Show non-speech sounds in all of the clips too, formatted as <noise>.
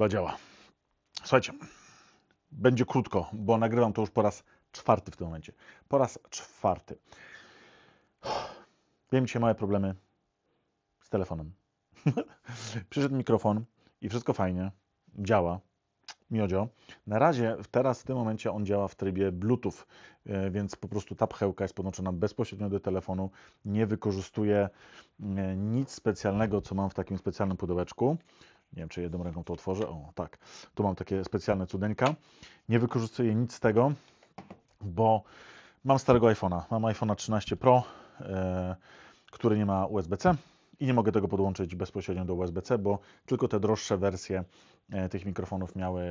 chyba działa. Słuchajcie, będzie krótko, bo nagrywam to już po raz czwarty w tym momencie. Po raz czwarty. Wiem dzisiaj małe problemy z telefonem. <laughs> Przyszedł mikrofon i wszystko fajnie, działa. Miodzio. Na razie, teraz w tym momencie on działa w trybie Bluetooth, e, więc po prostu ta pchełka jest podłączona bezpośrednio do telefonu. Nie wykorzystuje nic specjalnego, co mam w takim specjalnym pudełeczku. Nie wiem, czy jedną ręką to otworzę. O, tak. Tu mam takie specjalne cudeńka. Nie wykorzystuję nic z tego, bo mam starego iPhone'a. Mam iPhone'a 13 Pro, e, który nie ma USB-C i nie mogę tego podłączyć bezpośrednio do USB-C, bo tylko te droższe wersje e, tych mikrofonów miały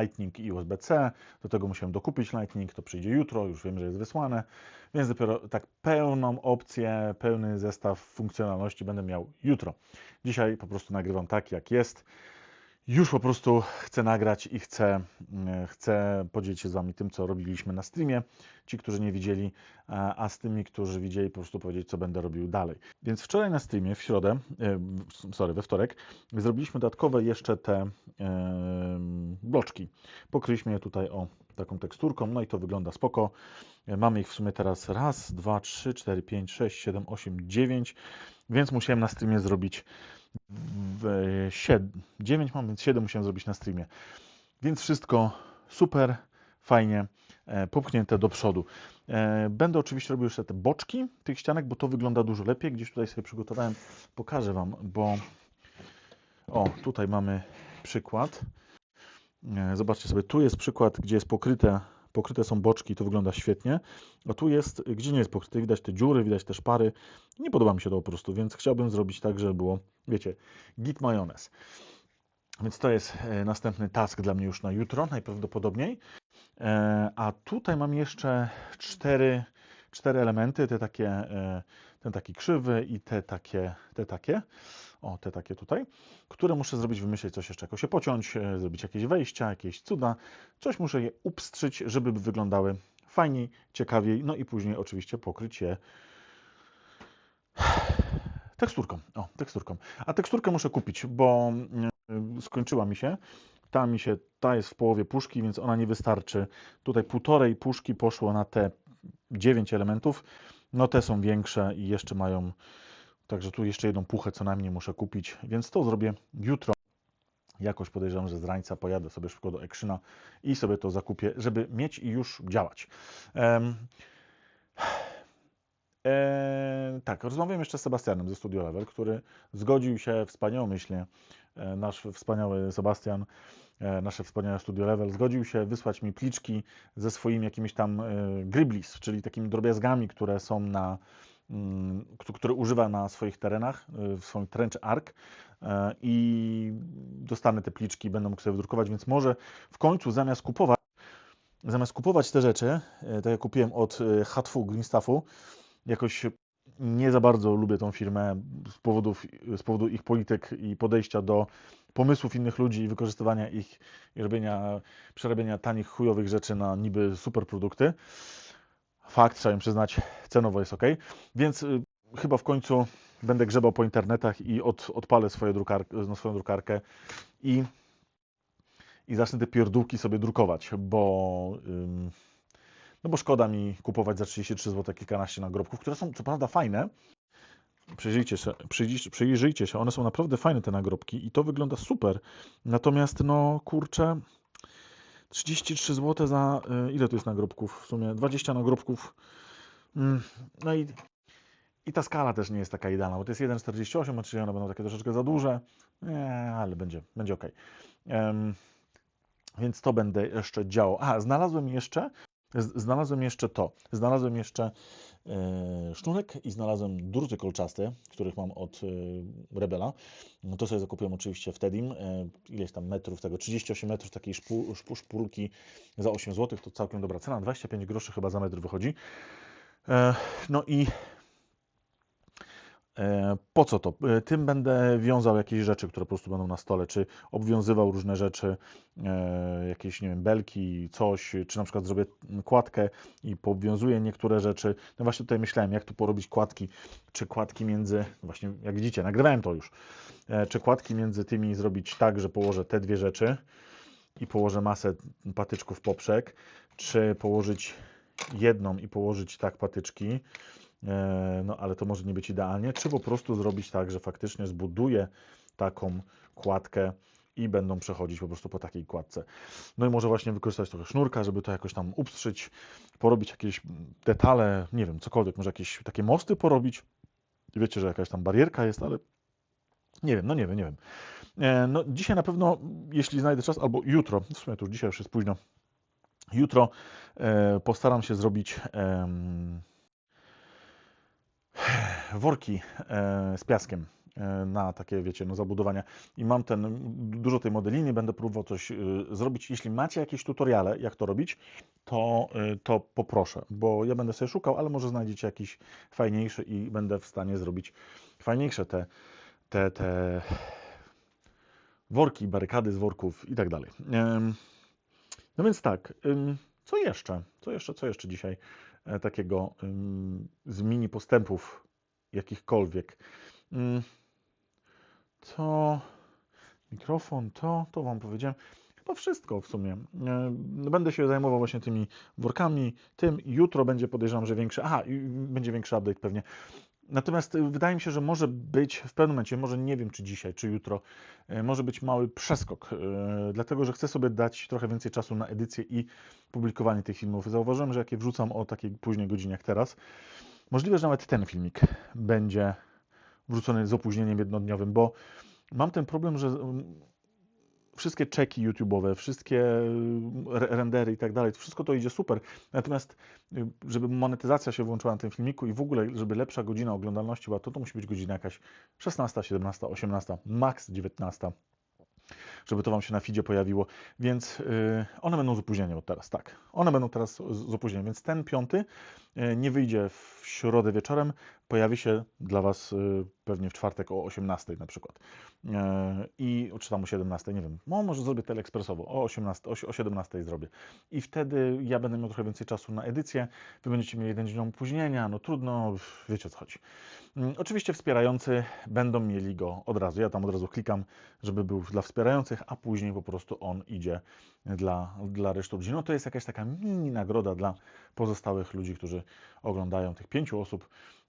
Lightning i USB-C. Do tego musiałem dokupić Lightning, to przyjdzie jutro, już wiem, że jest wysłane, więc dopiero tak pełną opcję, pełny zestaw funkcjonalności będę miał jutro. Dzisiaj po prostu nagrywam tak, jak jest już po prostu chcę nagrać i chcę, mm, chcę podzielić się z Wami tym, co robiliśmy na streamie. Ci, którzy nie widzieli, a z tymi, którzy widzieli, po prostu powiedzieć, co będę robił dalej. Więc wczoraj na streamie, w środę, e, sorry, we wtorek, zrobiliśmy dodatkowe jeszcze te bloczki. Pokryliśmy je tutaj o taką teksturką, no i to wygląda spoko. E, mamy ich w sumie teraz raz, dwa, trzy, cztery, pięć, sześć, siedem, osiem, dziewięć, więc musiałem na streamie zrobić w 7, 9 mam, więc 7 musiałem zrobić na streamie. Więc wszystko super, fajnie e, popchnięte do przodu. E, będę oczywiście robił jeszcze te boczki tych ścianek, bo to wygląda dużo lepiej. Gdzieś tutaj sobie przygotowałem, pokażę Wam, bo o, tutaj mamy przykład. E, zobaczcie sobie, tu jest przykład, gdzie jest pokryte pokryte są boczki, to wygląda świetnie. A tu jest, gdzie nie jest pokryte, widać te dziury, widać te szpary. Nie podoba mi się to po prostu, więc chciałbym zrobić tak, żeby było, wiecie, git majonez. Więc to jest e, następny task dla mnie już na jutro, najprawdopodobniej. E, a tutaj mam jeszcze cztery, cztery elementy, te takie, e, ten taki krzywy i te takie, te takie o te takie tutaj, które muszę zrobić, wymyślić coś jeszcze, jakoś się pociąć, e, zrobić jakieś wejścia, jakieś cuda, coś muszę je upstrzyć, żeby wyglądały fajniej, ciekawiej, no i później oczywiście pokryć je teksturką. O, teksturką. A teksturkę muszę kupić, bo e, skończyła mi się. Ta mi się, ta jest w połowie puszki, więc ona nie wystarczy. Tutaj półtorej puszki poszło na te 9 elementów. No te są większe i jeszcze mają Także tu jeszcze jedną puchę co najmniej muszę kupić, więc to zrobię jutro. Jakoś podejrzewam, że z rańca pojadę sobie szybko do Ekrzyna i sobie to zakupię, żeby mieć i już działać. Um, <sighs> tak, rozmawiam jeszcze z Sebastianem ze Studio Level, który zgodził się wspaniałomyślnie, e, nasz wspaniały Sebastian, e, nasze wspaniałe Studio Level, zgodził się wysłać mi pliczki ze swoimi jakimiś tam e, griblis, czyli takimi drobiazgami, które są na Mm, który używa na swoich terenach, w swoim trench arc i dostanę te pliczki, będę mógł sobie wydrukować, więc może w końcu zamiast kupować zamiast kupować te rzeczy, tak jak kupiłem od Hatfu Greenstaffu, jakoś nie za bardzo lubię tą firmę z, powodów, z powodu ich polityk i podejścia do pomysłów innych ludzi i wykorzystywania ich i robienia, przerabiania tanich, chujowych rzeczy na niby super produkty fakt, trzeba im przyznać, cenowo jest ok. Więc y, chyba w końcu będę grzebał po internetach i od, odpalę swoją, drukarkę, no, swoją drukarkę i, i zacznę te pierdółki sobie drukować, bo, ym, no bo szkoda mi kupować za 33 zł kilkanaście nagrobków, które są co prawda fajne. Przyjrzyjcie się, przyjrzyjcie, się, one są naprawdę fajne te nagrobki i to wygląda super. Natomiast no kurczę, 33 zł za y, ile to jest nagrobków? W sumie 20 nagrobków. Mm, no i, i ta skala też nie jest taka idealna, bo to jest 1,48, oczywiście one będą takie troszeczkę za duże, nie, ale będzie, będzie ok. Um, więc to będę jeszcze działał. A, znalazłem jeszcze Znalazłem jeszcze to. Znalazłem jeszcze e, sznurek i znalazłem druty kolczaste, których mam od e, Rebela. No to sobie zakupiłem oczywiście w Tedim. E, ileś tam metrów tego, 38 metrów takiej szpul, szpul, szpulki za 8 zł. To całkiem dobra cena. 25 groszy chyba za metr wychodzi. E, no i Po co to? E, Tym będę wiązał jakieś rzeczy, które po prostu będą na stole, czy obwiązywał różne rzeczy, e, jakieś, nie wiem, belki, coś, czy na przykład zrobię kładkę i powiązuję niektóre rzeczy. No właśnie tutaj myślałem, jak tu porobić kładki, czy kładki między, właśnie jak widzicie, nagrywałem to już, E, czy kładki między tymi zrobić tak, że położę te dwie rzeczy i położę masę patyczków poprzek, czy położyć jedną i położyć tak patyczki, E, no ale to może nie być idealnie, czy po prostu zrobić tak, że faktycznie zbuduję taką kładkę i będą przechodzić po prostu po takiej kładce. No i może właśnie wykorzystać trochę sznurka, żeby to jakoś tam upstrzyć, porobić jakieś detale, nie wiem, cokolwiek, może jakieś takie mosty porobić. Wiecie, że jakaś tam barierka jest, ale nie wiem, no nie wiem, nie wiem. E, No dzisiaj na pewno, jeśli znajdę czas, albo jutro, w sumie to już dzisiaj już jest późno, jutro e, postaram się zrobić worki e, z piaskiem e, na takie, wiecie, no zabudowania. I mam ten, dużo tej modeliny, będę próbował coś e, zrobić. Jeśli macie jakieś tutoriale, jak to robić, to, to poproszę, bo ja będę sobie szukał, ale może znajdziecie jakiś fajniejszy i będę w stanie zrobić fajniejsze te, te, te worki, barykady z worków i tak dalej. No więc tak, co jeszcze? Co jeszcze, co jeszcze dzisiaj takiego z mini postępów jakichkolwiek? Ym, To mikrofon, to, to Wam powiedziałem. Chyba wszystko w sumie. E, Będę się zajmował właśnie tymi workami, tym. Jutro będzie podejrzewam, że większy. Aha, będzie większy update pewnie. Natomiast y, wydaje mi się, że może być w pewnym momencie, może nie wiem czy dzisiaj, czy jutro, y, może być mały przeskok, dlatego że chcę sobie dać trochę więcej czasu na edycję i publikowanie tych filmów. Zauważyłem, że jak je wrzucam o takiej późnej godzinie jak teraz, możliwe, że nawet ten filmik będzie wrzucony z opóźnieniem jednodniowym, bo mam ten problem, że mm, wszystkie czeki YouTube'owe, wszystkie re- rendery i tak dalej, wszystko to idzie super. Natomiast, y, żeby monetyzacja się włączyła na tym filmiku i w ogóle, żeby lepsza godzina oglądalności była, to to musi być godzina jakaś 16, 17, 18, max 19 żeby to Wam się na feedzie pojawiło, więc yy, one będą z opóźnieniem od teraz, tak. One będą teraz z, z opóźnieniem, więc ten piąty nie wyjdzie w środę wieczorem, pojawi się dla Was yy, pewnie w czwartek o 18 na przykład. Yy, I czy tam o 17, nie wiem. No, może zrobię teleekspresowo, o 18, o, o 17 zrobię. I wtedy ja będę miał trochę więcej czasu na edycję, Wy będziecie mieli jeden dzień opóźnienia, no trudno, wiecie o co chodzi. Mm, Oczywiście wspierający będą mieli go od razu. Ja tam od razu klikam, żeby był dla wspierających, a później po prostu on idzie dla, dla reszty ludzi. No to jest jakaś taka mini nagroda dla pozostałych ludzi, którzy oglądają tych pięciu osób,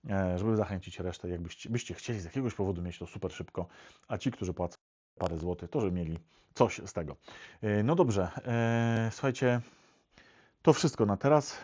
e, żeby zachęcić resztę. Jakbyście byście chcieli z jakiegoś powodu mieć to super szybko, a ci, którzy płacą parę złotych, to żeby mieli coś z tego. E, No dobrze, e, słuchajcie, to wszystko na teraz.